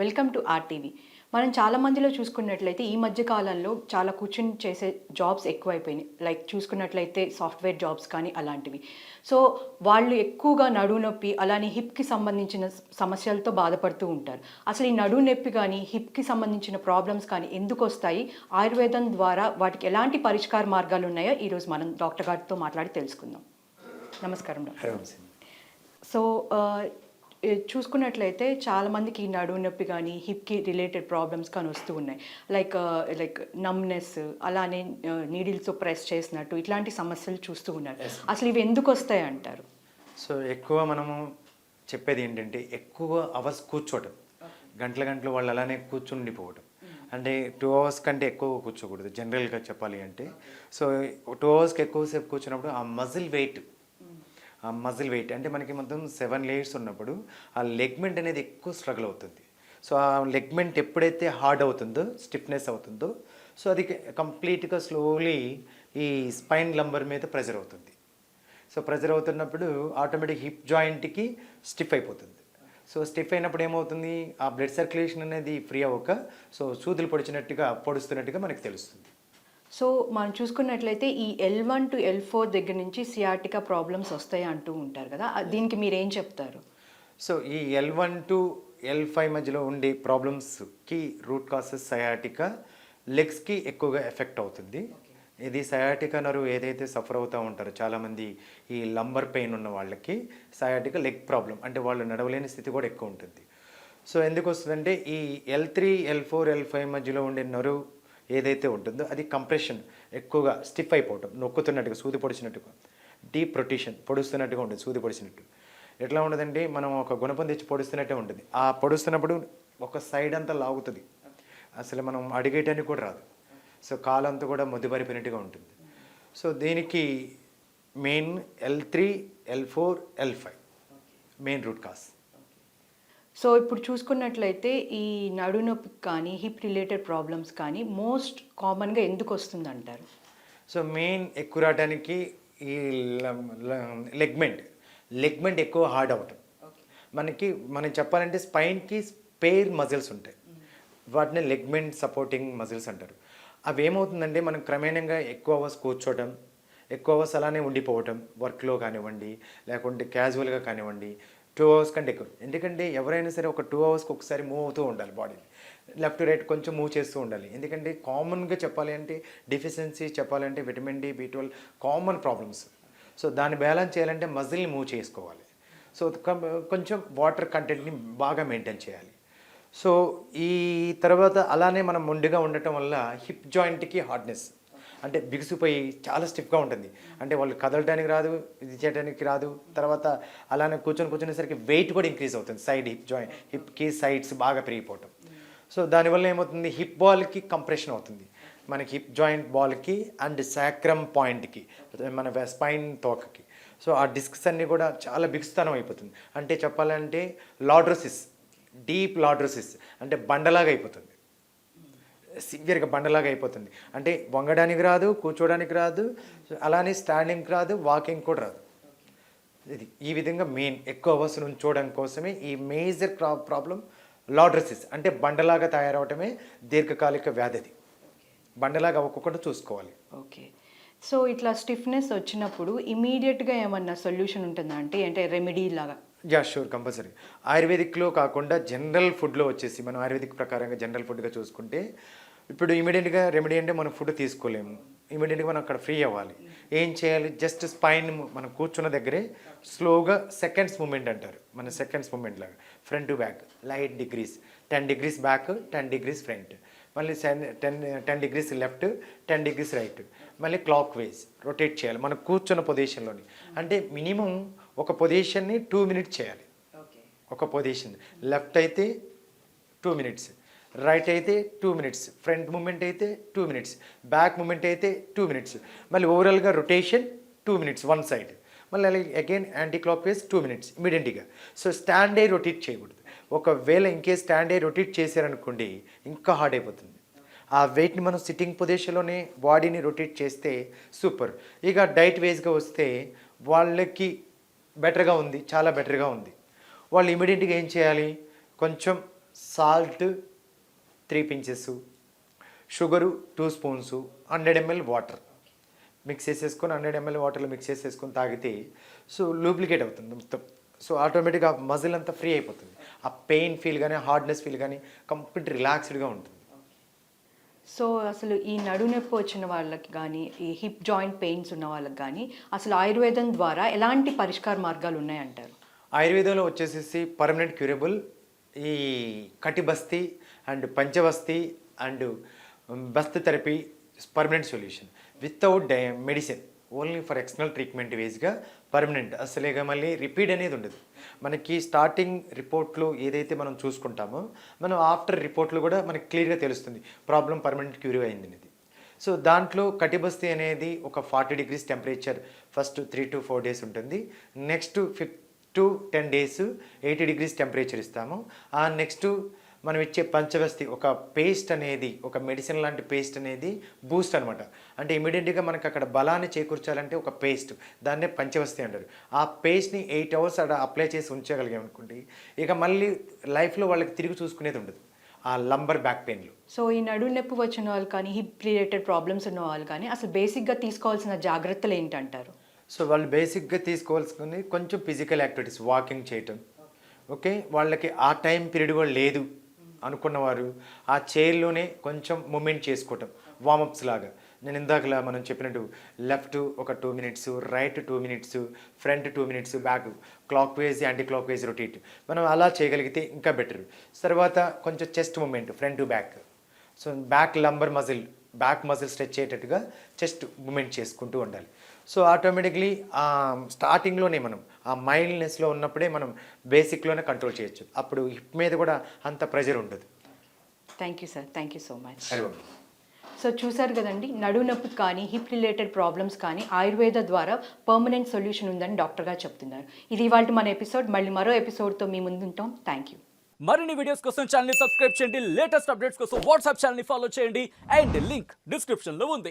Welcome to RTV మనం చాలా మందిలో చూసుకున్నట్లయితే ఈ మధ్య కాలంలో చాలా కూర్చుని చేసే జాబ్స్ ఎక్కువైపోయినాయి. లైక్ చూసుకున్నట్లయితే సాఫ్ట్వేర్ జాబ్స్ కానీ అలాంటివి. సో వాళ్ళు ఎక్కువగా నడువు నొప్పి అలానే హిప్కి సంబంధించిన సమస్యలతో బాధపడుతూ ఉంటారు. అసలు ఈ నడువు నొప్పి కానీ హిప్కి సంబంధించిన ప్రాబ్లమ్స్ కానీ ఎందుకు వస్తాయి? ఆయుర్వేదం ద్వారా వాటికి ఎలాంటి పరిష్కార మార్గాలు ఉన్నాయో ఈరోజు మనం డాక్టర్ గారితో మాట్లాడి తెలుసుకుందాం. నమస్కారం డాక్టర్. సో చూసుకున్నట్లయితే చాలా మందికి నడుము నొప్పి కానీ హిప్కి రిలేటెడ్ ప్రాబ్లమ్స్ కానీ వస్తూ ఉన్నాయి. లైక్ లైక్ నమ్నెస్ అలానే నీడిల్స్తో ప్రెస్ చేసినట్టు ఇట్లాంటి సమస్యలు చూస్తూ ఉన్నారు. అసలు ఇవి ఎందుకు వస్తాయి అంటారు? సో ఎక్కువ మనము చెప్పేది ఏంటంటే ఎక్కువ అవర్స్ కూర్చోవటం గంటల గంటలు వాళ్ళు అలానే కూర్చుని ఉండిపోవటం అంటే టూ అవర్స్ కంటే ఎక్కువ కూర్చోకూడదు జనరల్గా చెప్పాలి అంటే. సో టూ అవర్స్కి ఎక్కువసేపు కూర్చున్నప్పుడు ఆ మజిల్ వెయిట్ మజిల్ వెయిట్ అంటే మనకి మొత్తం సెవెన్ లేయర్స్ ఉన్నప్పుడు ఆ లెగ్మెంట్ అనేది ఎక్కువ స్ట్రగుల్ అవుతుంది. సో ఆ లెగ్మెంట్ ఎప్పుడైతే హార్డ్ అవుతుందో స్టిఫ్నెస్ అవుతుందో సో అది కంప్లీట్గా స్లోలీ ఈ స్పైన్ లంబర్ మీద ప్రెజర్ అవుతుంది. సో ప్రెజర్ అవుతున్నప్పుడు ఆటోమేటిక్ హిప్ జాయింట్కి స్టిఫ్ అయిపోతుంది. సో స్టిఫ్ అయినప్పుడు ఏమవుతుంది? ఆ బ్లడ్ సర్క్యులేషన్ అనేది ఫ్రీ అవ్వక సో సూదులు పొడిచినట్టుగా పొడుస్తున్నట్టుగా మనకు తెలుస్తుంది. సో మనం చూసుకున్నట్లయితే ఈ L one two L four దగ్గర నుంచి సియాటికా ప్రాబ్లమ్స్ వస్తాయి అంటూ ఉంటారు కదా. దీనికి మీరు ఏం చెప్తారు? సో ఈ L one to L five మధ్యలో ఉండే ప్రాబ్లమ్స్కి రూట్ కాసెస్ సయాటికా లెగ్స్కి ఎక్కువగా ఎఫెక్ట్ అవుతుంది. ఇది సయాటికా నరు ఏదైతే సఫర్ అవుతూ ఉంటారో చాలామంది ఈ లంబర్ పెయిన్ ఉన్న వాళ్ళకి సయాటికా లెగ్ ప్రాబ్లం అంటే వాళ్ళు నడవలేని స్థితి కూడా ఎక్కువ ఉంటుంది. సో ఎందుకు వస్తుందంటే ఈ L three L four L five మధ్యలో ఉండే నరు ఏదైతే ఉంటుందో అది కంప్రెషన్ ఎక్కువగా స్టిఫ్ అయిపోవటం నొక్కుతున్నట్టుగా సూది పొడిచినట్టుగా. డీప్ రొటేషన్ పొడుస్తున్నట్టుగా ఉంటుంది సూది పొడిచినట్టు. ఎట్లా ఉండదండి? మనం ఒక గుణపం తెచ్చి పొడుస్తున్నట్టే ఉంటుంది. ఆ పొడుస్తున్నప్పుడు ఒక సైడ్ అంతా లాగుతుంది. అసలు మనం అడిగేటానికి కూడా రాదు. సో కాలంతా కూడా ముద్దుబరిపోయినట్టుగా ఉంటుంది. సో దీనికి main L three L four L five main root cause so ఇప్పుడు చూసుకున్నట్లయితే ఈ నడు నొప్పి కానీ హిప్ రిలేటెడ్ ప్రాబ్లమ్స్ కానీ మోస్ట్ కామన్గా ఎందుకు వస్తుంది అంటారు సో మెయిన్ ఎక్కువ రావడానికి ఈ లెగ్మెంట్ లెగ్మెంట్ ఎక్కువ హార్డ్ అవటం మనకి మనం చెప్పాలంటే స్పైన్కి స్పేర్ మజిల్స్ ఉంటాయి. వాటిని లెగ్మెంట్ సపోర్టింగ్ మజిల్స్ అంటారు. అవి ఏమవుతుందంటే మనం క్రమేణంగా ఎక్కువ అవర్స్ కూర్చోవడం ఎక్కువ అవర్స్ అలానే ఉండిపోవటం వర్క్లో కానివ్వండి లేకుంటే క్యాజువల్గా కానివ్వండి టూ అవర్స్ కంటే ఎక్కువ. ఎందుకంటే ఎవరైనా సరే ఒక టూ అవర్స్కి ఒకసారి మూవ్ అవుతూ ఉండాలి బాడీని లెఫ్ట్ రైట్ కొంచెం మూవ్ చేస్తూ ఉండాలి. ఎందుకంటే కామన్గా చెప్పాలి అంటే డిఫిషియన్సీ చెప్పాలంటే vitamin D B twelve common problems. So దాన్ని బ్యాలెన్స్ చేయాలంటే మజిల్ని మూవ్ చేసుకోవాలి. సో కొంచెం వాటర్ కంటెంట్ని బాగా మెయింటైన్ చేయాలి. సో ఈ తర్వాత అలానే మనం మొండిగా ఉండటం వల్ల హిప్ జాయింట్కి హార్డ్నెస్. అంటే బిగుసిపోయి చాలా స్టిఫ్గా ఉంటుంది. అంటే వాళ్ళు కదలడానికి రాదు ఇది చేయడానికి రాదు. తర్వాత అలానే కూర్చొని కూర్చునేసరికి వెయిట్ కూడా ఇంక్రీజ్ అవుతుంది. సైడ్ హిప్ జాయింట్ హిప్కి సైడ్స్ బాగా పెరిగిపోవటం. సో దానివల్ల ఏమవుతుంది? హిప్ బాల్కి కంప్రెషన్ అవుతుంది. మనకి హిప్ జాయింట్ బాల్కి అండ్ సాక్రమ్ పాయింట్కి మన స్పైన్ తోకకి. సో ఆ డిస్క్స్ అన్నీ కూడా చాలా బిగుస్తనం అయిపోతుంది. అంటే చెప్పాలంటే లాడ్రోసిస్ డీప్ లాడ్రోసిస్ అంటే బండలాగా అయిపోతుంది. సివియర్గా బండలాగా అయిపోతుంది. అంటే వంగడానికి రాదు కూర్చోడానికి రాదు అలానే స్టాండింగ్ రాదు వాకింగ్ కూడా రాదు. ఇది ఈ విధంగా మెయిన్ ఎక్కువ అవర్స్ ఉంచోవడం కోసమే ఈ మేజర్ ప్రాబ్లం లాడ్రసిస్ అంటే బండలాగా తయారవటమే దీర్ఘకాలిక వ్యాధి అది. బండలాగా అవ్వకుండా చూసుకోవాలి. ఓకే. సో ఇట్లా స్టిఫ్నెస్ వచ్చినప్పుడు ఇమీడియట్గా ఏమన్నా సొల్యూషన్ ఉంటుందా అంటే అంటే రెమెడీ లాగా? యా షూర్ కంపల్సరీ ఆయుర్వేదిక్లో కాకుండా జనరల్ ఫుడ్లో వచ్చేసి మనం ఆయుర్వేదిక్ ప్రకారంగా జనరల్ ఫుడ్గా చూసుకుంటే ఇప్పుడు ఇమీడియట్గా రెమెడీ అంటే మనం ఫుడ్ తీసుకోలేము. ఇమీడియట్గా మనం అక్కడ ఫ్రీ అవ్వాలి. ఏం చేయాలి? జస్ట్ స్పైన్ మనం కూర్చున్న దగ్గరే స్లోగా సెకండ్స్ మూమెంట్ అంటారు. మన సెకండ్స్ మూమెంట్ లాగా. Front to back light degrees ten degrees back ten degrees front మళ్ళీ ten ten degrees left ten degrees right మళ్ళీ క్లాక్ వైజ్ రొటేట్ చేయాలి. మనం కూర్చున్న పొజిషన్లోని అంటే మినిమం ఒక పొజిషన్ని టూ మినిట్స్ చేయాలి. ఒక పొజిషన్ లెఫ్ట్ అయితే టూ మినిట్స్ రైట్ అయితే టూ మినిట్స్ ఫ్రంట్ మూమెంట్ అయితే టూ మినిట్స్ బ్యాక్ మూమెంట్ అయితే టూ మినిట్స్. మళ్ళీ ఓవరాల్గా rotation two minutes one side. మళ్ళీ again anti clockwise two minutes ఇమీడియట్గా సో స్టాండ్ అయి రొటేట్ చేయకూడదు. ఒకవేళ ఇంకే స్టాండ్ అయి రొటేట్ చేశారనుకోండి ఇంకా హార్డ్ అయిపోతుంది. ఆ వెయిట్ని మనం సిట్టింగ్ పొజిషన్లోనే బాడీని రొటేట్ చేస్తే సూపర్ ఇక డైట్ వేస్గా వస్తే వాళ్ళకి బెటర్గా ఉంది చాలా బెటర్గా ఉంది. వాళ్ళు ఇమీడియట్గా ఏం చేయాలి? కొంచెం salt three pinches sugar two spoons hundred ML water. Mix చేసేసుకొని హండ్రెడ్ ఎంఎల్ వాటర్లో మిక్స్ చేసేసుకొని తాగితే సో లూబ్లికేట్ అవుతుంది మొత్తం. సో ఆటోమేటిక్గా ఆ మజిల్ అంతా ఫ్రీ అయిపోతుంది. ఆ పెయిన్ ఫీల్ కానీ హార్డ్నెస్ ఫీల్ కానీ కంప్లీట్ రిలాక్స్డ్గా ఉంటుంది. సో అసలు ఈ నడునొప్పి వచ్చిన వాళ్ళకి కానీ ఈ హిప్ జాయింట్ పెయిన్స్ ఉన్న వాళ్ళకి కానీ అసలు ఆయుర్వేదం ద్వారా ఎలాంటి పరిష్కార మార్గాలు ఉన్నాయంటారు? ఆయుర్వేదంలో వచ్చేసేసి పర్మనెంట్ క్యూరబుల్ ఈ katibasti and panchabasti and basti therapy permanent solution. Without die medicine only for external treatment వేస్గా permanent. అసలేగా మళ్ళీ రిపీట్ అనేది ఉండదు. మనకి స్టార్టింగ్ రిపోర్ట్లు ఏదైతే మనం చూసుకుంటామో మనం ఆఫ్టర్ రిపోర్ట్లు కూడా మనకి క్లియర్గా తెలుస్తుంది ప్రాబ్లం పర్మనెంట్ క్యూర్ అయింది అనేది. సో దాంట్లో కటిబస్తి అనేది ఒక forty degrees temperature first three to four days ఉంటుంది. Next five to ten days eighty degrees temperature ఇస్తాము. ఆ నెక్స్ట్ మనం ఇచ్చే పంచవస్తి ఒక పేస్ట్ అనేది ఒక మెడిసిన్ లాంటి పేస్ట్ అనేది బూస్ట్ అనమాట అంటే ఇమీడియట్గా మనకు అక్కడ బలాన్ని చేకూర్చాలంటే ఒక పేస్ట్ దాన్నే పంచవస్తి అంటారు. ఆ పేస్ట్ని ఎయిట్ అవర్స్ అక్కడ అప్లై చేసి ఉంచగలిగాం అనుకోండి ఇక మళ్ళీ లైఫ్లో వాళ్ళకి తిరిగి చూసుకునేది ఉండదు. ఆ లంబర్ బ్యాక్ పెయిన్లు సో ఈ నడునొప్పి వచ్చిన వాళ్ళు కానీ హిప్ రిలేటెడ్ ప్రాబ్లమ్స్ ఉన్న వాళ్ళు కానీ అసలు బేసిక్గా తీసుకోవాల్సిన జాగ్రత్తలు ఏంటంటారు? సో వాళ్ళు బేసిక్గా తీసుకోవాల్సింది కొంచెం ఫిజికల్ యాక్టివిటీస్ వాకింగ్ చేయటం. ఓకే? వాళ్ళకి ఆ టైం పీరియడ్ కూడా లేదు అనుకున్నవారు ఆ చైర్లోనే కొంచెం మూమెంట్ చేసుకోవటం వామప్స్ లాగా. నేను ఇందాకలా మనం చెప్పినట్టు లెఫ్ట్ ఒక two minutes right two minutes front two minutes back clockwise anti clockwise rotate. మనం అలా చేయగలిగితే ఇంకా బెటర్. తర్వాత కొంచెం chest moment front to back. So back lumbar muscle back muscle stretch అయ్యేటట్టుగా చెస్ట్ మూమెంట్ చేసుకుంటూ ఉండాలి. సో ఆటోమేటిక్లీ స్టార్టింగ్లోనే మనం ఆ మైల్డ్నెస్లో ఉన్నప్పుడే మనం బేసిక్లోనే కంట్రోల్ చేయొచ్చు. అప్పుడు హిప్ మీద కూడా అంత ప్రెజర్ ఉండదు. Thank you sir thank you so much. So చూసారు కదండి నడునొప్పి కానీ హిప్ రిలేటెడ్ ప్రాబ్లమ్స్ కానీ ఆయుర్వేద ద్వారా పర్మనెంట్ సొల్యూషన్ ఉందని డాక్టర్ గారు చెప్తున్నారు. ఇది ఇవాళ మన ఎపిసోడ్. మళ్ళీ మరో ఎపిసోడ్తో మీ ముందు ఉంటాం. థ్యాంక్ యూ మరిన్ని వీడియోస్ కోసం ఛానల్ని సబ్స్క్రైబ్ చేయండి. లేటెస్ట్ అప్డేట్స్ కోసం వాట్సాప్ ఛానల్ని ఫాలో చేయండి. అండ్ లింక్ డిస్క్రిప్షన్లో ఉంది.